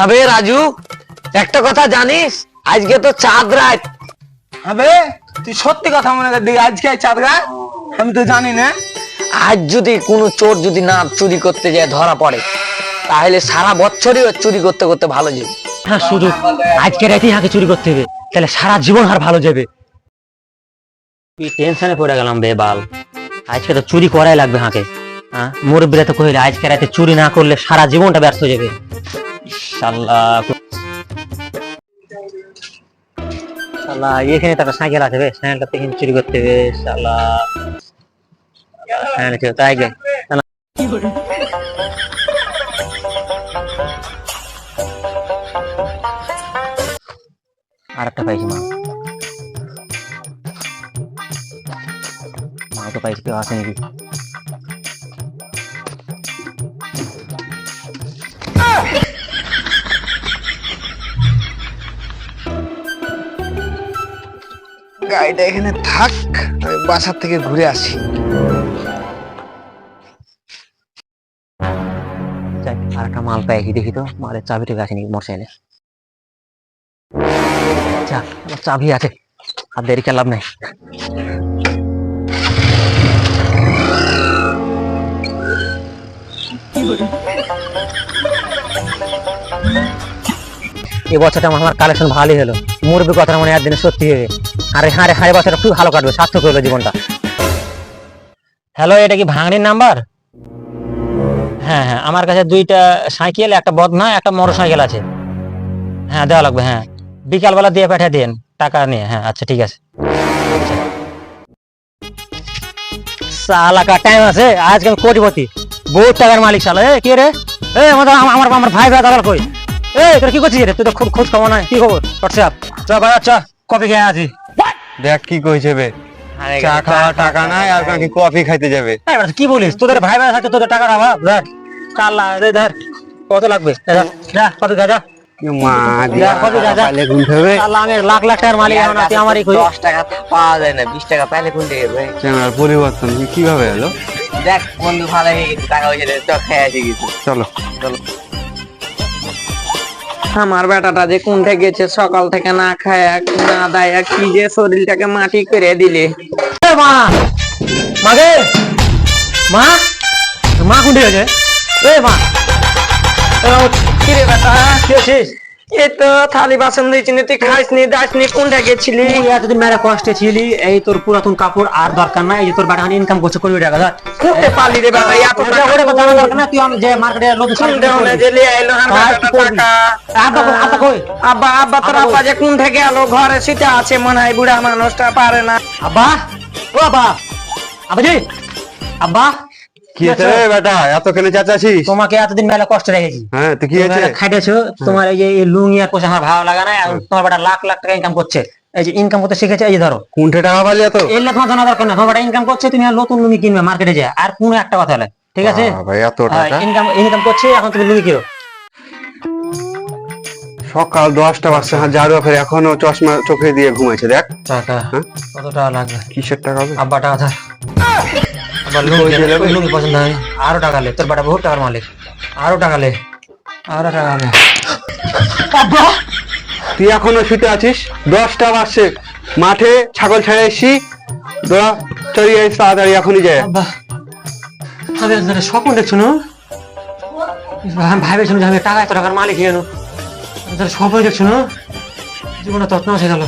হবে রাজু একটা কথা জানিস? আজকে তো চাঁদ রাত। হবে তুই সত্যি কথা মনে কর আজকে চাঁদ গায়ে আমি তো জানি না। আজ যদি কোনো চোর যদি না চুরি করতে যায় ধরা পড়ে তাহলে সারা বছরই ও চুরি করতে করতে ভালো যাবে। হ্যাঁ সুযোগ আজকে রাতেই হাকে চুরি করতে হবে তাহলে সারা জীবন আর ভালো যাবে। তুই টেনশনে পড়ে গেলাম বে বাল। আজকে তো চুরি করাই লাগবে হাকে। হ্যাঁ মুরব্বীরা তো কহিলে আজকে রাতে চুরি না করলে সারা জীবনটা ব্যর্থ হয়ে যাবে। এখানে তো একটা সাইকেল আছে বে সাইকেলটা থেকে চুরি করতে হবে শাল্লাহ হ্যাঁ তাই আর একটা পাইছি মা। মা তো পাইছি, কেউ আসে নাকি? গাড়িটা এখানে থাক, আমি বাসার থেকে ঘুরে আসি। আর একটা মাল পাইছি দেখি তো, মালের চাবিটা গেছে নাকি মোটরসাইকেলে? যাক চাবি আছে, আর দেরি লাভ নাই। এই বছরটা আমার কালেকশন ভালোই হলো। মুরব্বী কথা মনে একদিনে সত্যি হবে। আরে হ্যাঁ রে হ্যাঁ বছরটা খুব ভালো কাটবে, সার্থক হলো জীবনটা। হ্যালো এটা কি ভাঙড়ির নাম্বার হ্যাঁ হ্যাঁ আমার কাছে দুইটা সাইকেল, একটা বদনা, একটা মোটর সাইকেল আছে। হ্যাঁ দেওয়া লাগবে হ্যাঁ। বিকালবেলা দিয়ে পাঠিয়ে দিন, টাকা নিয়ে হ্যাঁ আচ্ছা ঠিক আছে। সালা কা টাইম আছে আজকে কোটিপতি। বহুত টাকার মালিক সালা এ, কি রে? এ আমাদের আমার আমার ভাই ভাই দাদা কই? এ, তোর কি করছিস রে? তুই তো খুব খোঁজ খবর নাই, কি খবর? হোয়াটসঅ্যাপ চ ভাই আচ্ছা কফি খেয়ে আছি দেখ কি কইছে বে। চা খাওয়া টাকা নাই আর কাকি কফি খাইতে যাবে। কি বলিস? তোদের ভাই ভাই থাকে তোদের টাকার অভাব? ধর কাল্লা রে ধর কত লাগবে? যা কত যা যা। মা দিয়া কত যা যা। পালে গুনতে হবে। কাল্লা আমি লাখ লাখ টাকার মালিক এখন তুই আমারই কই? টাকা পাওয়া যায় না বিশ টাকা পাইলে ভাই চ্যানেল পরিবর্তন কীভাবে হলো? দেখ বন্ধু ভালো হয়ে গেছে টাকা পয়সা দিয়ে চল খেয়ে আসি কিছু। চলো। আমার বেটাটা যে কোনটা গেছে, সকাল থেকে না খায়, না দায় কি যে শরীরটাকে মাটি করে দিলে। মা! মাগে মা! মা কোনটি আছে এ মা! কি রে বেটা, কি আছিস এই তো থালি বাসন দিয়েছি তুই খাইসনি দাসনি কোনটা গেছিলি? তুই এতদিন মেরে কষ্টে ছিলি এই তোর পুরাতন কাপড় আর দরকার নাই এই যে তোর বাটা ইনকাম করছে কোটি টাকা ধর। কোনটা পালি রে বেটা এত টাকা জানা দরকার না তুই আম- যে মার্কেটে লোক সন্দেহনে যে লিয়ে আইলো করবি? টাকা। আব্বা আব্বা কই? আব্বা আব্বা তোর আব্বা আব্বা যে কোন থেকে গেলো ঘরে শীতে আছে মনে হয় বুড়া মানুষটা পারে না। আব্বা? ও আব্বা। আব্বাজি আব্বা? কি আছে রে বেটা এতখানে চাচাছিস তোমাকে এতদিন মেলা কষ্ট রেখেছি। হ্যাঁ তো কি আছে খাইতেছো তোমার এই যে লুঙ্গি আর পোশাক আমার ভালো লাগা না তোমার বেটা লাখ লাখ টাকা ইনকাম করছে। এই যে ইনকাম করতে শিখেছে এই যে ধরো। কোনটা টাকা পালি এত? এর তোমার জানা দরকার না তোমার বেটা ইনকাম করছে তুমি আর নতুন লুঙ্গি কিনবে মার্কেটে যায়। আর কোনো একটা কথা হলে ঠিক আছে? ভাই এত টাকা? ইনকাম ইনকাম করছে এখন তুমি লুঙ্গি কিনো। সকাল দশটা বাজছে হ্যাঁ জারু ফের এখনও চশমা চোখে দিয়ে ঘুমাইছে দেখ। টাকা হ্যাঁ? কত টাকা লাগবে? কিসের টাকা হবে? আব্বা টাকা পছন্দ হয়। আরও টাকা লে তোর বেটা বহুত টাকার মালিক। আরও টাকা লে। আরও টাকা লে তুই এখনও শুতে আছিস? দশটা বাজছে। মাঠে ছাগল ছেড়ে এসছি। তোরা চড়িয়ে আইস তাড়াতাড়ি এখনই যায় আমি আপনাদের স্বপ্ন দেখছ না? আমি ভাবেছিলাম যে আমি টাকা এত টাকার মালিক হয়ে গেল স্বপ্ন দেখছ না? জীবনে তত্ন হয়ে গেল।